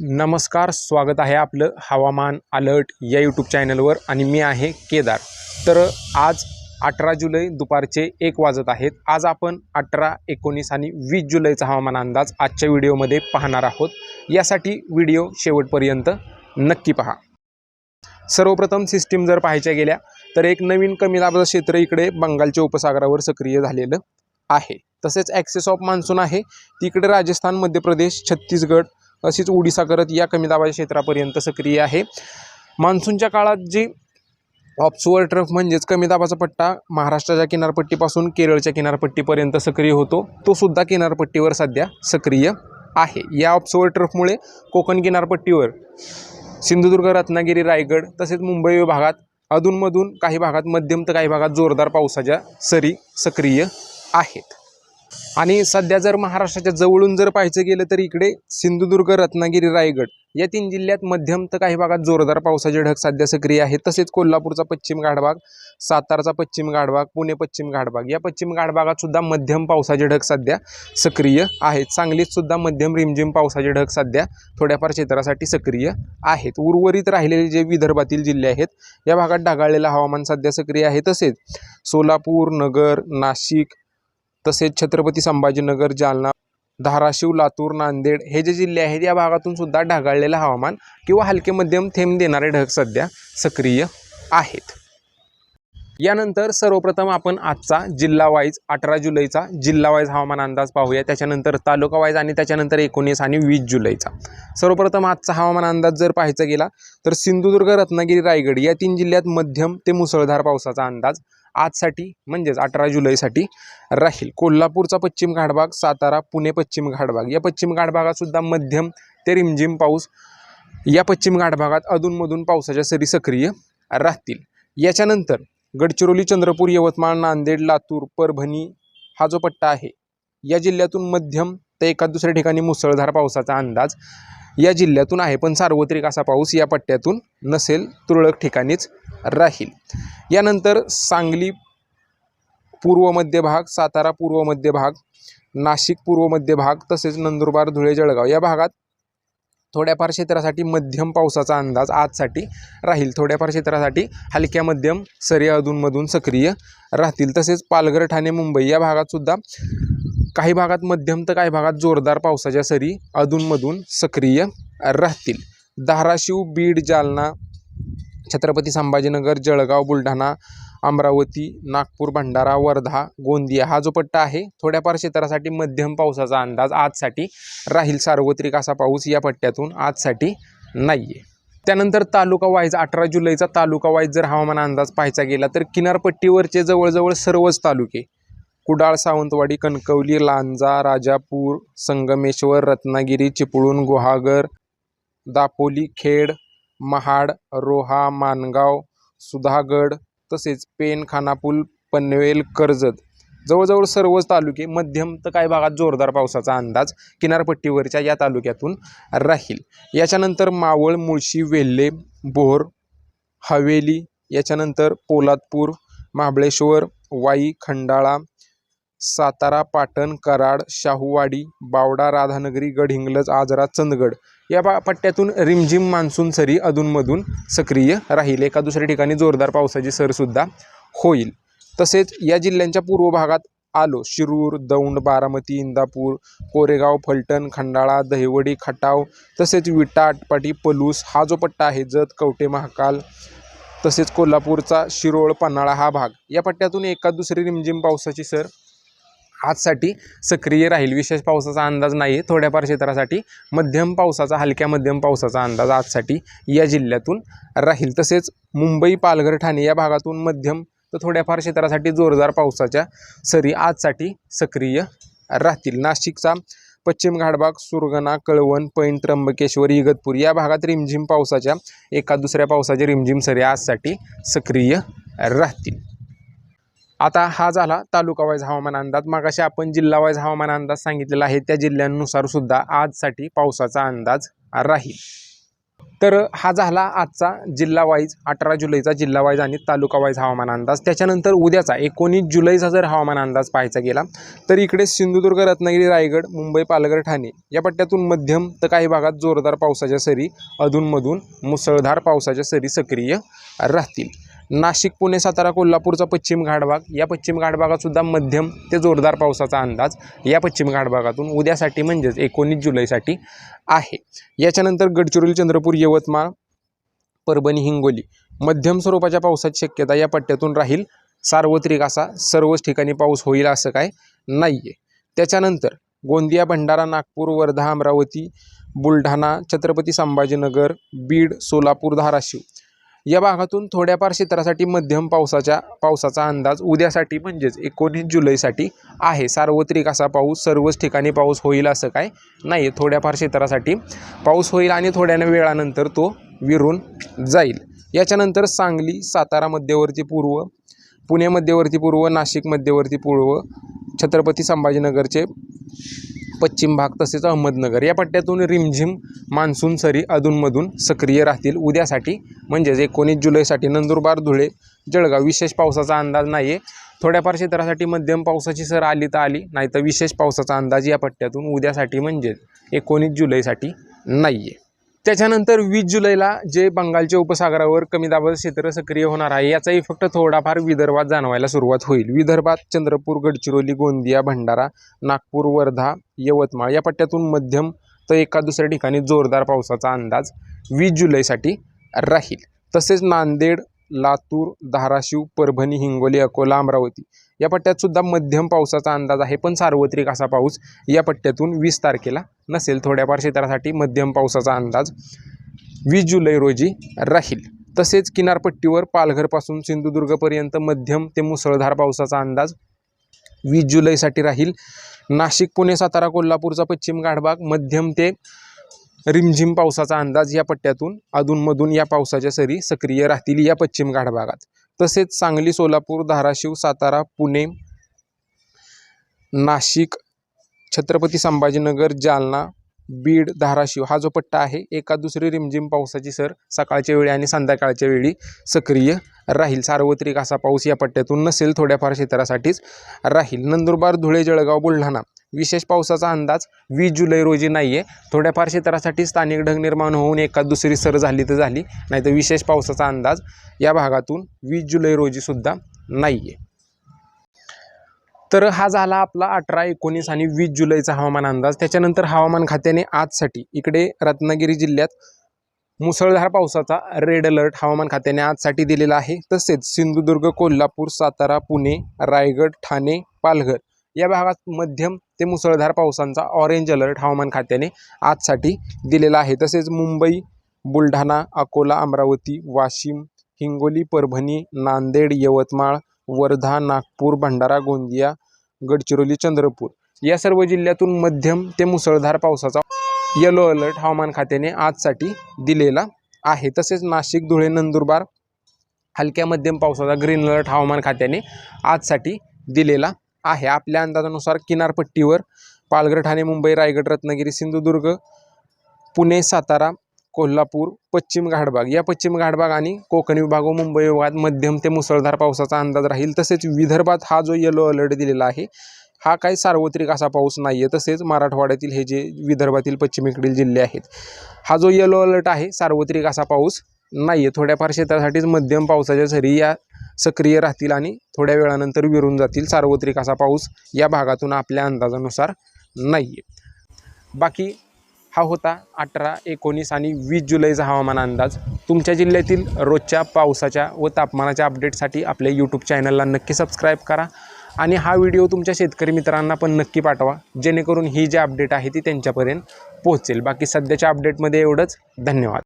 नमस्कार स्वागत आहे आपलं हवामान अलर्ट या यूट्यूब चॅनलवर आणि मी आहे केदार. तर आज अठरा जुलै दुपारचे एक वाजत आहेत. आज आपण अठरा एकोणीस आणि वीस जुलैचा हवामान अंदाज आजच्या व्हिडिओमध्ये पाहणार आहोत. यासाठी व्हिडिओ शेवटपर्यंत नक्की पहा. सर्वप्रथम सिस्टीम जर पाहायच्या गेल्या तर एक नवीन कमी दाबाचं क्षेत्र इकडे बंगालच्या उपसागरावर सक्रिय झालेलं आहे. तसेच ॲक्सेस ऑफ मान्सून आहे. तिकडे राजस्थान मध्य प्रदेश छत्तीसगड अशीच उडीसा करत या कमी दाबाच्या क्षेत्रापर्यंत सक्रिय आहे. मान्सूनच्या काळात जी ऑप्सुअर ट्रफ म्हणजेच कमी दाबाचा पट्टा महाराष्ट्राच्या किनारपट्टीपासून केरळच्या किनारपट्टीपर्यंत सक्रिय होतो तो सुद्धा किनारपट्टीवर सध्या सक्रिय आहे. या ऑप्सुअर ट्रफमुळे कोकण किनारपट्टीवर सिंधुदुर्ग रत्नागिरी रायगड तसेच मुंबई विभागात अधूनमधून काही भागात मध्यम तर काही भागात जोरदार पावसाच्या सरी सक्रिय आहेत. आणि सध्या जर महाराष्ट्राच्या जवळून जर पाहायचं गेलं तर इकडे सिंधुदुर्ग रत्नागिरी रायगड या तीन जिल्ह्यात मध्यम तर काही भागात जोरदार पावसाचे ढग सध्या सक्रिय आहेत. तसेच कोल्हापूरचा पश्चिम घाटभाग सातारचा पश्चिम गाढभाग पुणे पश्चिम घाटभाग या पश्चिम घाटभागात सुद्धा मध्यम पावसाचे ढग सध्या सक्रिय आहेत. सांगलीत सुद्धा मध्यम रिमझिम पावसाचे ढग सध्या थोड्याफार क्षेत्रासाठी सक्रिय आहेत. उर्वरित राहिलेले जे विदर्भातील जिल्हे आहेत या भागात ढगाळलेलं हवामान सध्या सक्रिय आहे. तसेच सोलापूर नगर नाशिक तसेच छत्रपती संभाजीनगर जालना धाराशिव लातूर नांदेड हे जे जिल्हे आहेत या भागातून सुद्धा ढगाळलेलं हवामान किंवा हलके मध्यम थेंब देणारे ढग सध्या सक्रिय आहेत. यानंतर सर्वप्रथम आपण आजचा जिल्हा वाईज अठरा जुलैचा जिल्हा वाईज हवामान अंदाज पाहूया. त्याच्यानंतर तालुका वाईज आणि त्याच्यानंतर एकोणीस आणि वीस जुलैचा. सर्वप्रथम आजचा हवामान अंदाज जर पाहायचा गेला तर सिंधुदुर्ग रत्नागिरी रायगड या तीन जिल्ह्यात मध्यम ते मुसळधार पावसाचा अंदाज आजसाठी म्हणजेच अठरा जुलैसाठी राहील. कोल्हापूरचा पश्चिम घाटभाग सातारा पुणे पश्चिम घाटभाग. या पश्चिम घाटभागातसुद्धा मध्यम ते रिमझिम पाऊस या पश्चिम घाटभागात अधूनमधून पावसाच्या सरी सक्रिय राहतील. याच्यानंतर गडचिरोली चंद्रपूर यवतमाळ नांदेड लातूर परभणी हा जो पट्टा आहे या जिल्ह्यातून मध्यम तर एका दुसऱ्या ठिकाणी मुसळधार पावसाचा अंदाज या जिल्ह्यातून आहे. पण सार्वत्रिक असा पाऊस या पट्ट्यातून नसेल तुरळक ठिकाणीच राहील. यानंतर सांगली पूर्व मध्य भाग सातारा पूर्व मध्य भाग नाशिक पूर्व मध्य भाग तसेच नंदुरबार धुळे जळगाव या भागात थोड्याफार क्षेत्रासाठी मध्यम पावसाचा अंदाज आजसाठी राहील. थोड्याफार क्षेत्रासाठी हलक्या मध्यम सरी अधूनमधून सक्रिय राहतील. तसेच पालघर ठाणे मुंबई या भागात सुद्धा काही भागात मध्यम तर काही भागात जोरदार पावसाच्या सरी अधूनमधून सक्रिय राहतील. धाराशिव बीड जालना छत्रपती संभाजीनगर जळगाव बुलढाणा अमरावती नागपूर भंडारा वर्धा गोंदिया हा जो पट्टा आहे थोड्याफार क्षेत्रासाठी मध्यम पावसाचा अंदाज आजसाठी राहील. सार्वत्रिक असा पाऊस या पट्ट्यातून आजसाठी नाही आहे त्यानंतर तालुका वाईज अठरा जुलैचा तालुका वाईज जर हवामान अंदाज पाहायचा गेला तर किनारपट्टीवरचे जवळजवळ सर्वच तालुके कुडाळ सावंतवाडी कणकवली लांजा राजापूर संगमेश्वर रत्नागिरी चिपळूण गुहागर दापोली खेड महाड रोहा मानगाव सुधागड तसेच पेन खानापूल पनवेल कर्जत. जवळजवळ सर्वच तालुके मध्यम तर काही भागात जोरदार पावसाचा अंदाज किनारपट्टीवरच्या या तालुक्यातून राहील. याच्यानंतर मावळ मुळशी वेल्हे बोर हवेली याच्यानंतर पोलादपूर महाबळेश्वर वाई खंडाळा सातारा पाटण कराड शाहूवाडी बावडा राधानगरी गडहिंग्लज आजरा चंदगड या बा पट्ट्यातून रिमझिम मान्सून सरी अधूनमधून सक्रिय राहील. एका दुसऱ्या ठिकाणी जोरदार पावसाची सरसुद्धा होईल. तसेच या जिल्ह्यांच्या पूर्व भागात आलो शिरूर दौंड बारामती इंदापूर कोरेगाव फलटण खंडाळा दहिवडी खटाव तसेच विटा आटपाटी पलूस हा जो पट्टा आहे जत कवटे महाकाल तसेच कोल्हापूरचा शिरोळ पन्हाळा हा भाग या पट्ट्यातून एका दुसरी रिमझिम पावसाची सर आजसाठी सक्रिय राहील. विशेष पावसाचा अंदाज नाही थोड्याफार क्षेत्रासाठी मध्यम पावसाचा हलक्या मध्यम पावसाचा अंदाज आजसाठी या जिल्ह्यातून राहील. तसेच मुंबई पालघर ठाणे या भागातून मध्यम तर थोड्याफार क्षेत्रासाठी जोरदार पावसाच्या सरी आजसाठी सक्रिय राहतील. नाशिकचा पश्चिम घाटभाग सुरगणा कळवण पैण त्र्यंबकेश्वर इगतपूर या भागात रिमझिम पावसाच्या एका दुसऱ्या पावसाच्या रिमझिम सरी आजसाठी सक्रिय राहतील. आता हा झाला तालुकावाईज हवामान अंदाज. मागाशी आपण जिल्हावाईज हवामान अंदाज सांगितलेला आहे त्या जिल्ह्यांनुसार सुद्धा आजसाठी पावसाचा अंदाज राहील. तर हा झाला आजचा जिल्हावाईज अठरा जुलैचा जिल्हावाईज आणि तालुकावाईज हवामान अंदाज. त्याच्यानंतर उद्याचा एकोणीस जुलैचा जर हवामान अंदाज पाहायचा गेला तर इकडे सिंधुदुर्ग रत्नागिरी रायगड मुंबई पालघर ठाणे या पट्ट्यातून मध्यम तर काही भागात जोरदार पावसाच्या सरी अधूनमधून मुसळधार पावसाच्या सरी सक्रिय राहतील. नाशिक पुणे सातारा कोल्हापूरचा पश्चिम घाटभाग. या पश्चिम घाटभागात सुद्धा मध्यम ते जोरदार पावसाचा अंदाज या पश्चिम घाटभागातून उद्यासाठी म्हणजेच एकोणीस जुलैसाठी आहे. याच्यानंतर गडचिरोली चंद्रपूर यवतमाळ परभणी हिंगोली मध्यम स्वरूपाच्या पावसाची शक्यता या पट्ट्यातून राहील. सार्वत्रिक असा सर्वच ठिकाणी पाऊस होईल असं काय नाही आहे त्याच्यानंतर गोंदिया भंडारा नागपूर वर्धा अमरावती बुलढाणा छत्रपती संभाजीनगर बीड सोलापूर धाराशिव या भागातून थोड्याफार क्षेत्रासाठी मध्यम पावसाच्या पावसाचा अंदाज उद्यासाठी म्हणजेच एकोणीस जुलैसाठी आहे. सार्वत्रिक असा पाऊस सर्वच ठिकाणी पाऊस होईल असं काय नाही आहे थोड्याफार क्षेत्रासाठी पाऊस होईल आणि थोड्या वेळानंतर तो विरून जाईल. याच्यानंतर सांगली सातारा मध्यवर्ती पूर्व पुणे मध्यवर्ती पूर्व नाशिक मध्यवर्ती पूर्व छत्रपती संभाजीनगरचे पश्चिम भाग तसेच अहमदनगर. या पट्ट्यातून रिमझिम मान्सून सरी अधूनमधून सक्रिय राहतील. उद्यासाठी म्हणजेच एकोणीस जुलैसाठी नंदुरबार धुळे जळगाव विशेष पावसाचा अंदाज नाही आहे थोड्याफार क्षेत्रासाठी मध्यम पावसाची सर आली तर आली नाही तर विशेष पावसाचा अंदाज या पट्ट्यातून उद्यासाठी म्हणजेच एकोणीस जुलैसाठी नाही आहे त्याच्यानंतर वीस जुलैला जे बंगालच्या उपसागरावर कमी दाबाचं क्षेत्र सक्रिय होणार आहे याचाही फक्त थोडाफार विदर्भात जाणवायला सुरुवात होईल. विदर्भात चंद्रपूर गडचिरोली गोंदिया भंडारा नागपूर वर्धा यवतमाळ या पट्ट्यातून मध्यम तर एका दुसऱ्या ठिकाणी जोरदार पावसाचा अंदाज वीस जुलैसाठी राहील. तसेच नांदेड लातूर धाराशिव परभणी हिंगोली अकोला अमरावती या पट्ट्यात सुद्धा मध्यम पावसाचा अंदाज आहे पण सार्वत्रिक असा पाऊस या पट्ट्यातून वीस तारखेला नसेल. थोड्याफार क्षेत्रासाठी मध्यम पावसाचा अंदाज वीस जुलै रोजी राहील. तसेच किनारपट्टीवर पालघरपासून सिंधुदुर्गपर्यंत मध्यम ते मुसळधार पावसाचा अंदाज वीस जुलैसाठी राहील. नाशिक पुणे सातारा कोल्हापूरचा पश्चिम घाटभाग मध्यम ते रिमझिम पावसाचा अंदाज या पट्ट्यातून अधूनमधून या पावसाच्या सरी सक्रिय राहतील या पश्चिम घाटभागात तसेच सांगली सोलापूर धाराशिव सातारा पुणे नाशिक छत्रपती संभाजीनगर जालना बीड धाराशिव हा जो पट्टा आहे एका दुसरी रिमझिम पावसाची सर सकाळच्या वेळी आणि संध्याकाळच्या वेळी सक्रिय राहील. सार्वत्रिक असा पाऊस या पट्ट्यातून नसेल थोड्याफार क्षेत्रासाठीच राहील. नंदुरबार धुळे जळगाव बुलढाणा विशेष पावसाचा अंदाज वीस जुलै रोजी नाही आहे थोड्याफार क्षेत्रासाठी स्थानिक ढग निर्माण होऊन एका दुसरी सर झाली तर झाली नाही तर विशेष पावसाचा अंदाज या भागातून वीस जुलै रोजीसुद्धा नाही आहे तर हा झाला आपला अठरा एकोणीस आणि वीस जुलैचा हवामान अंदाज. त्याच्यानंतर हवामान खात्याने आजसाठी इकडे रत्नागिरी जिल्ह्यात मुसळधार पावसाचा रेड अलर्ट हवामान खात्याने आजसाठी दिलेला आहे. तसेच सिंधुदुर्ग कोल्हापूर सातारा पुणे रायगड ठाणे पालघर या भागात मध्यम ते मुसळधार पावसांचा ऑरेंज अलर्ट हवामान खात्याने आजसाठी दिलेला आहे. तसेच मुंबई बुलढाणा अकोला अमरावती वाशिम हिंगोली परभणी नांदेड यवतमाळ वर्धा नागपूर भंडारा गोंदिया गडचिरोली चंद्रपूर या सर्व जिल्ह्यातून मध्यम ते मुसळधार पावसाचा येलो अलर्ट हवामान खात्याने आजसाठी दिलेला आहे. तसेच नाशिक धुळे नंदुरबार हलक्या मध्यम पावसाचा ग्रीन अलर्ट हवामान खात्याने आजसाठी दिलेला आहे. आपल्या अंदाजानुसार किनारपट्टीवर पालघर ठाणे मुंबई रायगड रत्नागिरी सिंधुदुर्ग पुणे सातारा कोल्हापूर पश्चिम घाटभाग या पश्चिम घाटभाग आणि कोकण विभाग व मुंबई विभागात मध्यम ते मुसळधार पावसाचा अंदाज राहील. तसेच विदर्भात हा जो येलो अलर्ट दिलेला आहे हा काही सार्वत्रिक असा पाऊस नाही आहे तसेच मराठवाड्यातील हे जे विदर्भातील पश्चिमेकडील जिल्हे आहेत हा जो येलो अलर्ट आहे सार्वत्रिक असा पाऊस नाही आहे थोड्याफार क्षेत्रासाठीच मध्यम पावसाच्या सरी या सक्रिय राहतील आणि थोड्या वेळानंतर विरून जातील. सार्वत्रिक असा पाऊस या भागातून आपल्या अंदाजानुसार नाही आहे बाकी हा होता अठरा एकोणीस आणि वीस जुलैचा हवामान अंदाज. तुमच्या जिल्ह्यातील रोजच्या पावसाच्या व तापमानाच्या अपडेटसाठी आपल्या यूट्यूब चॅनलला नक्की सबस्क्राईब करा आणि हा व्हिडिओ तुमच्या शेतकरी मित्रांना पण नक्की पाठवा. जेणेकरून ही जी अपडेट आहे ती त्यांच्यापर्यंत पोहोचेल. बाकी सध्याच्या अपडेटमध्ये एवढंच. धन्यवाद.